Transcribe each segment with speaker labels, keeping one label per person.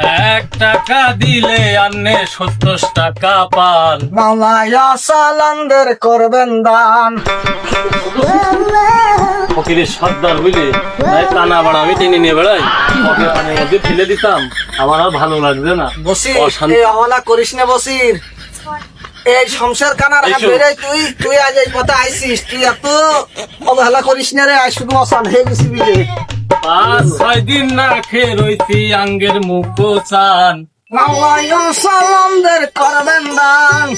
Speaker 1: এক টাকা দিলে আন্নে সত্তর টাকা পান।
Speaker 2: মামায়া সালামদের করবেন দান।
Speaker 1: ফকিরের সর্দার বুঝলি টানা বাড়া আমি টেনে নিয়ে বেড়াই। পানির মধ্যে ফেলে দিতাম। আমার আর ভালো লাগবে না।
Speaker 2: বসির। এই হওয়ালা করিস না বসির। এই সংসার কানার। ধরে তুই তুই আজ এই কথা আইসিস তুই এত অবহেলা করিস না রে আজ শুধু অসান হয়ে গেছি বিলে
Speaker 1: পাঁচ ছয় দিন না খেয়ে রইছি আঙ্গের মুখ চান
Speaker 2: সালামদের করবেন দান।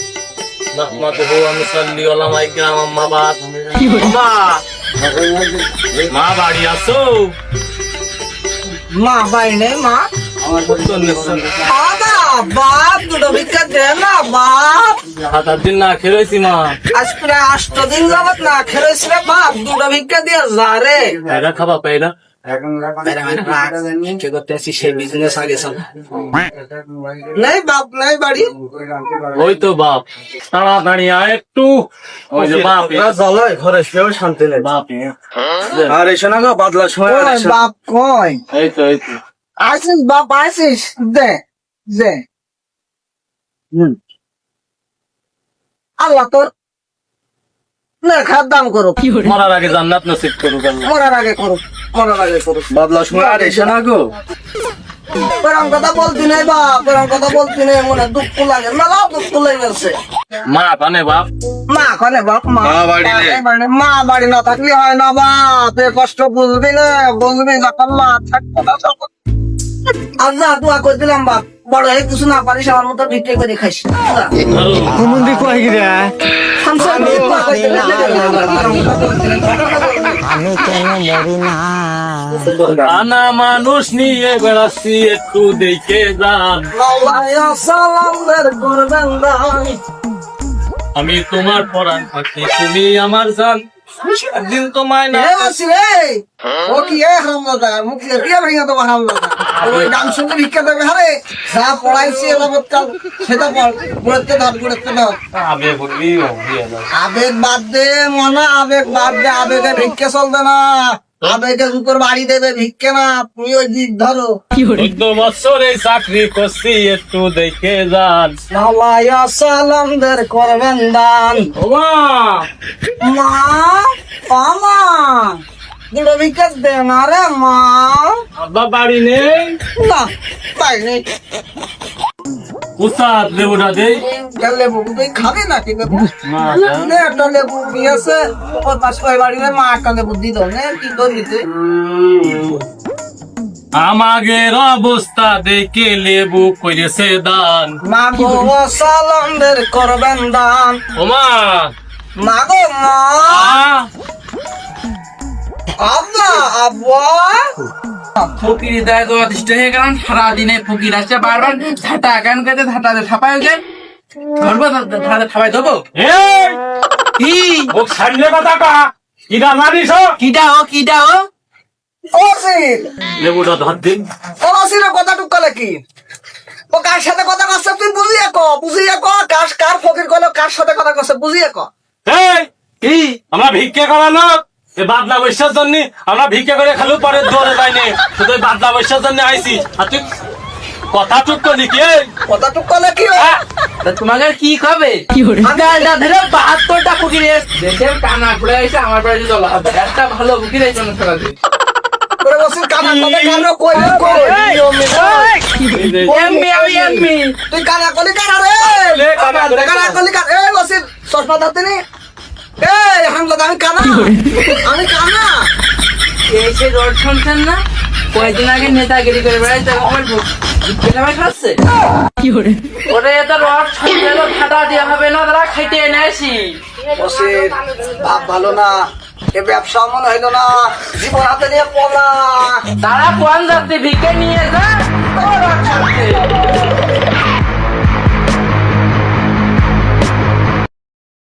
Speaker 1: মা বাড়ি
Speaker 2: মা বাপ দুটো ভিক্ষা দে না বাপ।
Speaker 1: সাত আট দিন না রইছি মা।
Speaker 2: আজ প্রায় আষ্ট দিন যাবত না খেলেছি রে বাপ দুটো ভিক্ষা দিয়ে যা রে।
Speaker 1: খাবা পাইরা
Speaker 2: বাপ নাই
Speaker 1: ওই তো বাপ। তাড়াতাড়ি আয় একটু। ওই যে বাপ।
Speaker 3: জ্বালায় ঘরে শুয়েও শান্তি নেই।
Speaker 1: বাপ।
Speaker 3: আর এসে না গো সময় আর
Speaker 2: কই
Speaker 3: এসে না।
Speaker 2: বাপ কই?
Speaker 1: এই তো এই তো।
Speaker 2: আসিস বাপ আসিস। দে দে। হুম। আল্লাহ তোর লেখার দাম করুক।
Speaker 1: মরার আগে জান্নাত নসিব করুক
Speaker 2: মরার আগে করুক। মরার আগে করুক
Speaker 3: বাদলার সময় আর এসে না গো
Speaker 2: এরকম কথা বলতি নাই বাপ এরকম কথা বলতি নাই মনে দুঃখ লাগে মেলা দুঃখ লেগেছে
Speaker 1: মা কানে বাপ
Speaker 2: মা কনে বাপ মা
Speaker 3: মা বাড়ি
Speaker 2: মা বাড়ি- না থাকলে হয় না বাপ এ কষ্ট বুঝবি না বুঝবি যখন মা থাকতো না তখন আল্লাহ দোয়া করে দিলাম বাপ বড় হয়ে কিছু না পারিস আমার মতো ভিটে করে খাইস
Speaker 3: রে
Speaker 2: আমি কেন মরি না
Speaker 1: আনা মানুষ নিয়ে বেড়াচ্ছি একটু দেখে যান। আমি তোমার পরাণ থাকি তুমি আমার জান। একদিন তোমায় না
Speaker 2: ও কি হামলা হারামদাদা মুখ দিয়ে কি ভেঙে তোমার হারামদাদা ওই গান শুনতে ভিক্ষা দেবে হারে যা পড়াইছি এলাবত সেটা পড়তে দাও পড়তে দাও
Speaker 1: আবে বলবি অভিয়া না।
Speaker 2: আবেগ বাদ দে মনা আবেগ বাদ দে আবেগে ভিক্ষে চলবে না। আবেগে দুটোর বাড়ি দেবে ভিক্ষে না তুমি ওই দিক ধরো।
Speaker 1: চোদ্দ বছর এই চাকরি করছি একটু দেখে যান।
Speaker 2: সালামদের করবেন দান। মা দুটো ভিক্ষা দে না রে মা।
Speaker 1: আব্বা বাড়ি নেই?
Speaker 2: না তাই নেই।
Speaker 1: উস্তাদ লেবুটা দেই?
Speaker 2: কেন লেবু তুই খাবি না ঠিক আছে একটা লেবু দিয়েছে। ওর পাশে ওই বাড়িতে মা একটা লেবু দিত নে কি তুই?
Speaker 1: আমাগের অবস্থা দেখে লেবু করেছে দান।
Speaker 2: সালামদের করবেন দান।
Speaker 1: ওমা
Speaker 2: মা। গো মা? আব্বা আব্বা।
Speaker 4: ফকির দেয় তো অতিষ্ঠ হয়ে গেলাম সারাদিনে ফকির আসছে বারবার ঝাঁটা গান ঝাঁটাতে ধরবো ঠাপাই দেবো কি?
Speaker 1: ও সামনে কথাটা কিরা জানিস
Speaker 4: কিটা ও? কিটা ও
Speaker 2: ও?
Speaker 1: লেবুটা ধর দিন।
Speaker 2: ও কথা টুকালে কি ও কার সাথে কথা করছে তুই বুঝিয়ে ক বুঝিয়ে ক কার কার ফকির কলো কার সাথে কথা বুঝিয়ে ক।
Speaker 1: এই
Speaker 4: কি?
Speaker 1: আমরা ভিক্ষা করানো এই বাদলা বৈশার জন্য আমরা ভিক্ষা করে খালু পরে দৌড়ে যাইনি। শুধু বাদলা বৈশার জন্য আইছি। আর তুই কথা চুপ করলি কি?
Speaker 2: কথা টুকালে কি ও?
Speaker 4: তা তোমাকে কি খাবে? গালটা ধরে বাহাত্তরটা এসে। দেশের কানা ঘুরে এসে আমার বাড়ি চলো। একটা ভালো
Speaker 1: যে-
Speaker 4: এমনি আমি এমনি।
Speaker 2: তুই কানা কলি কানা রে
Speaker 1: কানা।
Speaker 2: কলি কানা চশমা দাতে নি। এই হামলা আমি কানা। আমি কানা।
Speaker 4: এই সে রোড শুনছেন না? কয়েকদিন আগে নেতাগিরি করে আমার পেলামাই খাচ্ছে। ওরে এত রড ফাটা দেওয়া হবে না তারা খাইতে এনে আসি।
Speaker 2: বসির ভাব ভালো না এ ব্যবসা মনে হইল না জীবন হাতে নিয়ে পলা।
Speaker 4: তারা কোন যাচ্ছে ভিকে নিয়ে যা?